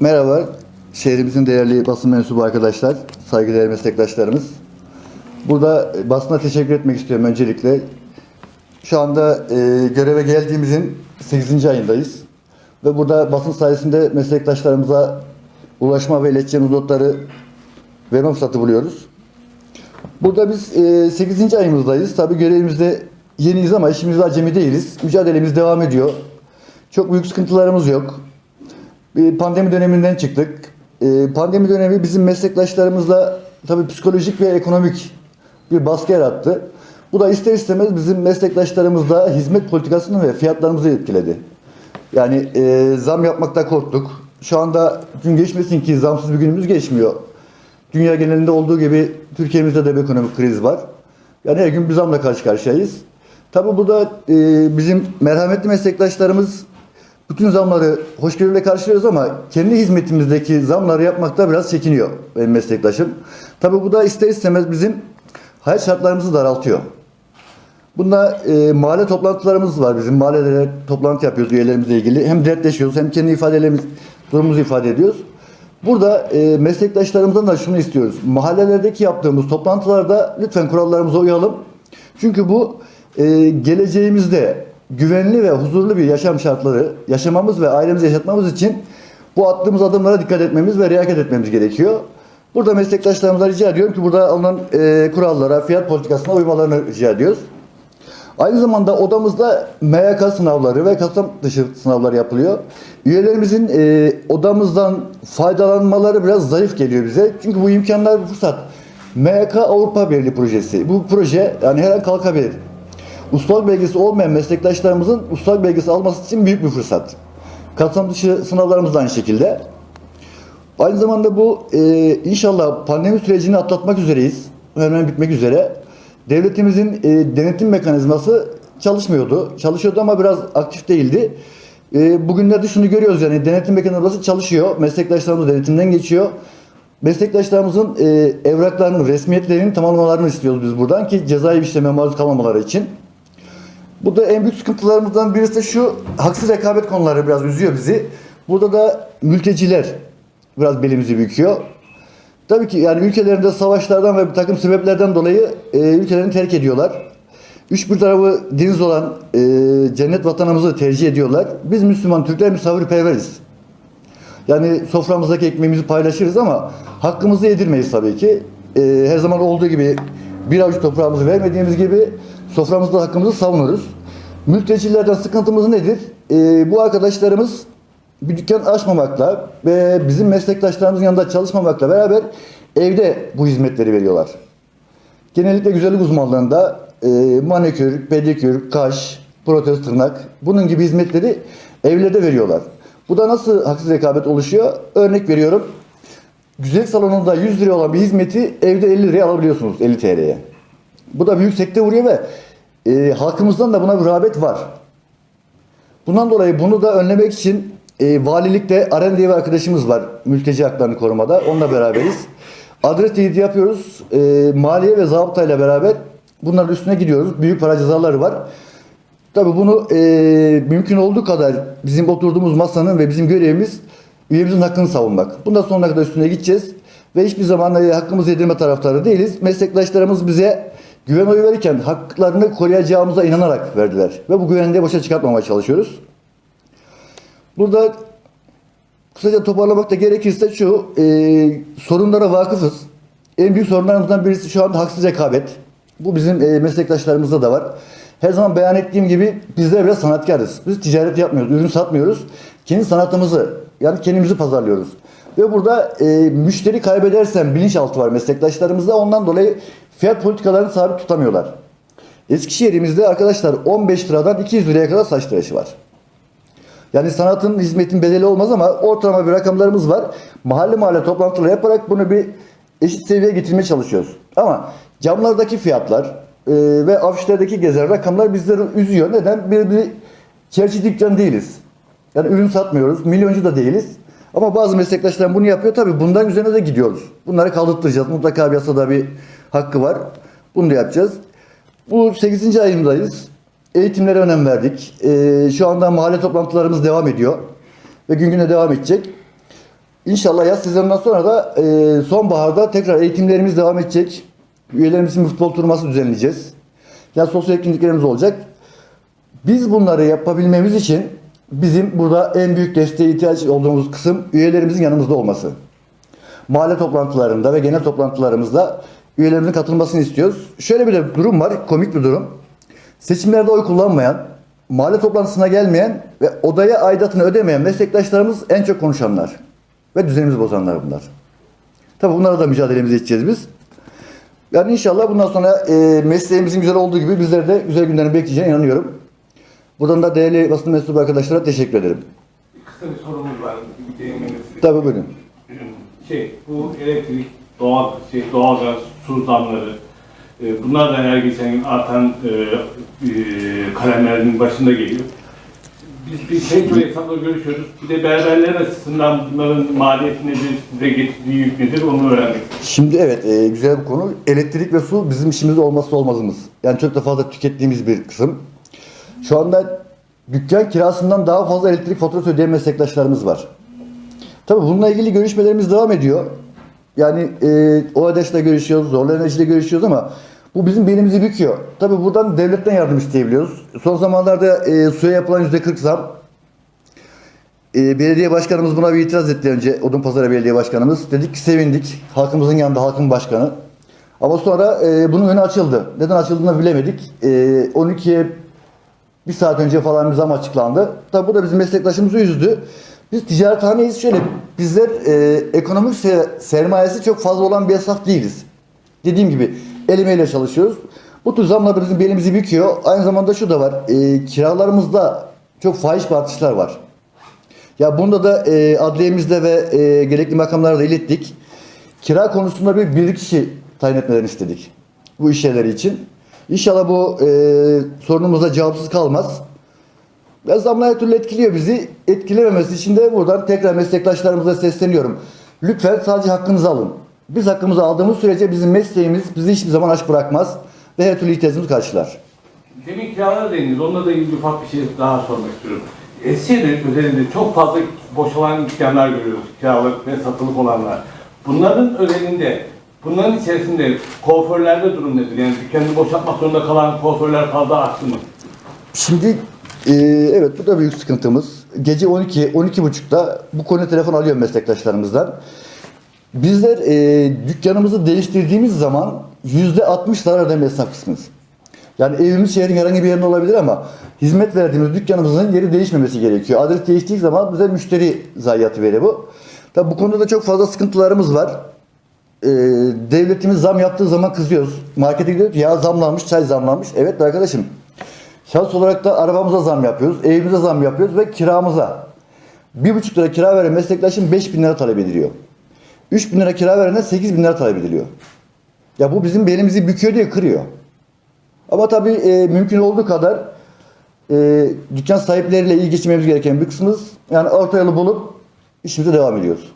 Merhaba, şehrimizin değerli basın mensubu arkadaşlar, saygıdeğer meslektaşlarımız. Burada basına teşekkür etmek istiyorum öncelikle. Şu anda e, göreve geldiğimizin 8. ayındayız. Ve burada basın sayesinde meslektaşlarımıza ulaşma ve ileteceğimiz notları verme fırsatı buluyoruz. Burada biz e, 8. ayımızdayız. Tabii görevimizde yeniyiz ama işimizde acemi değiliz. Mücadelemiz devam ediyor. Çok büyük sıkıntılarımız yok. Bir pandemi döneminden çıktık. Ee, pandemi dönemi bizim meslektaşlarımızla tabii psikolojik ve ekonomik bir baskı yarattı. Bu da ister istemez bizim meslektaşlarımızda hizmet politikasını ve fiyatlarımızı etkiledi. Yani e, zam yapmakta korktuk. Şu anda gün geçmesin ki zamsız bir günümüz geçmiyor. Dünya genelinde olduğu gibi Türkiye'mizde de bir ekonomik kriz var. Yani her gün bir zamla karşı karşıyayız. Tabii burada e, bizim merhametli meslektaşlarımız bütün zamları hoşgörüyle karşılıyoruz ama kendi hizmetimizdeki zamları yapmakta biraz çekiniyor benim meslektaşım. Tabii bu da ister istemez bizim hayat şartlarımızı daraltıyor. Bunda e, mahalle toplantılarımız var bizim. Mahallelere toplantı yapıyoruz üyelerimizle ilgili. Hem dertleşiyoruz hem kendi ifadelerimiz, durumumuzu ifade ediyoruz. Burada e, meslektaşlarımızdan da şunu istiyoruz. Mahallelerdeki yaptığımız toplantılarda lütfen kurallarımıza uyalım. Çünkü bu e, geleceğimizde güvenli ve huzurlu bir yaşam şartları yaşamamız ve ailemizi yaşatmamız için bu attığımız adımlara dikkat etmemiz ve riayet etmemiz gerekiyor. Burada meslektaşlarımıza rica ediyorum ki burada alınan e, kurallara, fiyat politikasına uymalarını rica ediyoruz. Aynı zamanda odamızda MYK sınavları ve kasam dışı sınavlar yapılıyor. Üyelerimizin e, odamızdan faydalanmaları biraz zayıf geliyor bize. Çünkü bu imkanlar, bu fırsat. MYK Avrupa Birliği projesi. Bu proje yani her an kalkabilir. Ustalık belgesi olmayan meslektaşlarımızın ustalık belgesi alması için büyük bir fırsat. Kapsam dışı sınavlarımız da aynı şekilde. Aynı zamanda bu e, inşallah pandemi sürecini atlatmak üzereyiz. Hemen bitmek üzere. Devletimizin e, denetim mekanizması çalışmıyordu. Çalışıyordu ama biraz aktif değildi. E, bugünlerde şunu görüyoruz yani denetim mekanizması çalışıyor. Meslektaşlarımız denetimden geçiyor. Meslektaşlarımızın e, evraklarının, resmiyetlerinin tamamlamalarını istiyoruz biz buradan ki cezai bir işleme maruz kalmamaları için. Burada en büyük sıkıntılarımızdan birisi de şu haksız rekabet konuları biraz üzüyor bizi. Burada da mülteciler biraz belimizi büküyor. Tabii ki yani ülkelerinde savaşlardan ve bir takım sebeplerden dolayı e, ülkelerini terk ediyorlar. Üç bir tarafı deniz olan e, cennet vatanımızı tercih ediyorlar. Biz Müslüman Türkler misafirperveriz. Yani soframızdaki ekmeğimizi paylaşırız ama hakkımızı yedirmeyiz tabii ki. E, her zaman olduğu gibi bir avuç toprağımızı vermediğimiz gibi soframızda hakkımızı savunuruz. Mültecilerden sıkıntımız nedir? E, bu arkadaşlarımız bir dükkan açmamakla ve bizim meslektaşlarımızın yanında çalışmamakla beraber evde bu hizmetleri veriyorlar. Genellikle güzellik uzmanlığında e, manikür, pedikür, kaş, protez tırnak bunun gibi hizmetleri evlerde veriyorlar. Bu da nasıl haksız rekabet oluşuyor? Örnek veriyorum. Güzellik salonunda 100 liraya olan bir hizmeti evde 50 liraya alabiliyorsunuz 50 TL'ye. Bu da büyük sekte vuruyor ve e, halkımızdan da buna bir rağbet var. Bundan dolayı bunu da önlemek için e, valilikte Aren diye bir arkadaşımız var. Mülteci haklarını korumada. Onunla beraberiz. Adres teyidi yapıyoruz. E, maliye ve zabıtayla beraber bunların üstüne gidiyoruz. Büyük para cezaları var. Tabii bunu e, mümkün olduğu kadar bizim oturduğumuz masanın ve bizim görevimiz üyemizin hakkını savunmak. Bundan sonuna kadar üstüne gideceğiz. Ve hiçbir zaman e, hakkımızı yedirme taraftarı değiliz. Meslektaşlarımız bize güven oyu verirken haklarını koruyacağımıza inanarak verdiler. Ve bu güvenliği boşa çıkartmamaya çalışıyoruz. Burada kısaca toparlamak da gerekirse şu, e, sorunlara vakıfız. En büyük sorunlarımızdan birisi şu an haksız rekabet. Bu bizim e, meslektaşlarımızda da var. Her zaman beyan ettiğim gibi bizler biraz sanatkarız. Biz ticaret yapmıyoruz, ürün satmıyoruz. Kendi sanatımızı, yani kendimizi pazarlıyoruz. Ve burada e, müşteri kaybedersen bilinçaltı var meslektaşlarımızda. Ondan dolayı fiyat politikalarını sabit tutamıyorlar. Eskişehir'imizde arkadaşlar 15 liradan 200 liraya kadar saç tıraşı var. Yani sanatın, hizmetin bedeli olmaz ama ortalama bir rakamlarımız var. Mahalle mahalle toplantılar yaparak bunu bir eşit seviyeye getirmeye çalışıyoruz. Ama camlardaki fiyatlar e, ve afişlerdeki gezen rakamlar bizleri üzüyor. Neden? Bir, bir çerçi dükkan değiliz. Yani ürün satmıyoruz, milyoncu da değiliz. Ama bazı meslektaşlar bunu yapıyor. Tabii bundan üzerine de gidiyoruz. Bunları kaldırtacağız. Mutlaka bir yasada bir hakkı var. Bunu da yapacağız. Bu 8. ayındayız. Eğitimlere önem verdik. Ee, şu anda mahalle toplantılarımız devam ediyor. Ve gün güne devam edecek. İnşallah yaz sezonundan sonra da e, sonbaharda tekrar eğitimlerimiz devam edecek. Üyelerimizin futbol turnuvası düzenleyeceğiz. Yani sosyal etkinliklerimiz olacak. Biz bunları yapabilmemiz için bizim burada en büyük desteğe ihtiyaç olduğumuz kısım üyelerimizin yanımızda olması. Mahalle toplantılarında ve genel toplantılarımızda üyelerimizin katılmasını istiyoruz. Şöyle bir de durum var, komik bir durum. Seçimlerde oy kullanmayan, mahalle toplantısına gelmeyen ve odaya aidatını ödemeyen meslektaşlarımız en çok konuşanlar. Ve düzenimizi bozanlar bunlar. Tabii bunlara da mücadelemizi edeceğiz biz. Yani inşallah bundan sonra e, mesleğimizin güzel olduğu gibi bizler de güzel günlerin bekleyeceğine inanıyorum. Buradan da değerli basın mensubu arkadaşlara teşekkür ederim. Kısa bir sorumuz var. Bir değinmenizi. Tabii buyurun. Şey, bu elektrik, doğal, şey, doğalgaz, su zamları, e, bunlar da her geçen gün artan e, e, kalemlerin başında geliyor. Biz bir şey böyle hesapla görüşüyoruz. Bir de berberler açısından bunların maliyeti nedir, size getirdiği yük nedir onu öğrenmek. Şimdi evet e, güzel bir konu. Elektrik ve su bizim işimizde olmazsa olmazımız. Yani çok da fazla tükettiğimiz bir kısım. Şu anda dükkan kirasından daha fazla elektrik faturası ödeyen meslektaşlarımız var. Tabii bununla ilgili görüşmelerimiz devam ediyor. Yani e, o arkadaşla görüşüyoruz, zorla enerjiyle görüşüyoruz ama bu bizim belimizi büküyor. Tabii buradan devletten yardım isteyebiliyoruz. Son zamanlarda e, suya yapılan %40 zam, e, belediye başkanımız buna bir itiraz etti önce. Odunpazarı Belediye Başkanımız. Dedik ki sevindik. Halkımızın yanında halkın başkanı. Ama sonra e, bunun önü açıldı. Neden açıldığını bilemedik. E, 12'ye bir saat önce falan bir zam açıklandı. Tabi bu da bizim meslektaşımızı üzdü. Biz ticarethaneyiz şöyle. Bizler e, ekonomik se- sermayesi çok fazla olan bir esnaf değiliz. Dediğim gibi el emeğiyle çalışıyoruz. Bu tür zamlar bizim belimizi büküyor. Aynı zamanda şu da var. E, kiralarımızda çok fahiş bir artışlar var. Ya bunda da e, adliyemizde ve e, gerekli makamlara da ilettik. Kira konusunda bir bilirkişi tayin etmelerini istedik. Bu iş için. İnşallah bu e, sorunumuz da cevapsız kalmaz. Ve zamlar her türlü etkiliyor bizi. Etkilememesi için de buradan tekrar meslektaşlarımıza sesleniyorum. Lütfen sadece hakkınızı alın. Biz hakkımızı aldığımız sürece bizim mesleğimiz bizi hiçbir zaman aç bırakmaz ve her türlü ihtiyacımızı karşılar. Demin kiralara değindiniz. Onunla da ilgili ufak bir şey daha sormak istiyorum. Eskişehir üzerinde çok fazla boşalan dükkanlar görüyoruz. Kiralık ve satılık olanlar. Bunların özelinde, bunların içerisinde kuaförlerde durum nedir? Yani dükkanını boşaltmak zorunda kalan kuaförler fazla arttı mı? Şimdi e, evet bu da büyük sıkıntımız. Gece 12 12.30'da bu konuda telefon alıyorum meslektaşlarımızdan. Bizler e, dükkanımızı değiştirdiğimiz zaman %60 zarar bir esnaf kısmımız. Yani evimiz şehrin herhangi bir yerinde olabilir ama hizmet verdiğimiz dükkanımızın yeri değişmemesi gerekiyor. Adres değiştiği zaman bize müşteri zayiatı veriyor bu. Tabi bu konuda da çok fazla sıkıntılarımız var. Ee, devletimiz zam yaptığı zaman kızıyoruz. Markete gidiyoruz ya zamlanmış, çay zamlanmış. Evet arkadaşım. Şahıs olarak da arabamıza zam yapıyoruz, evimize zam yapıyoruz ve kiramıza. Bir buçuk lira kira veren meslektaşın 5 bin lira talep ediliyor. 3 bin lira kira verene 8 bin lira talep ediliyor. Ya bu bizim belimizi büküyor diye kırıyor. Ama tabii e, mümkün olduğu kadar e, dükkan sahipleriyle iyi geçinmemiz gereken bir kısmımız yani orta yolu bulup işimize devam ediyoruz.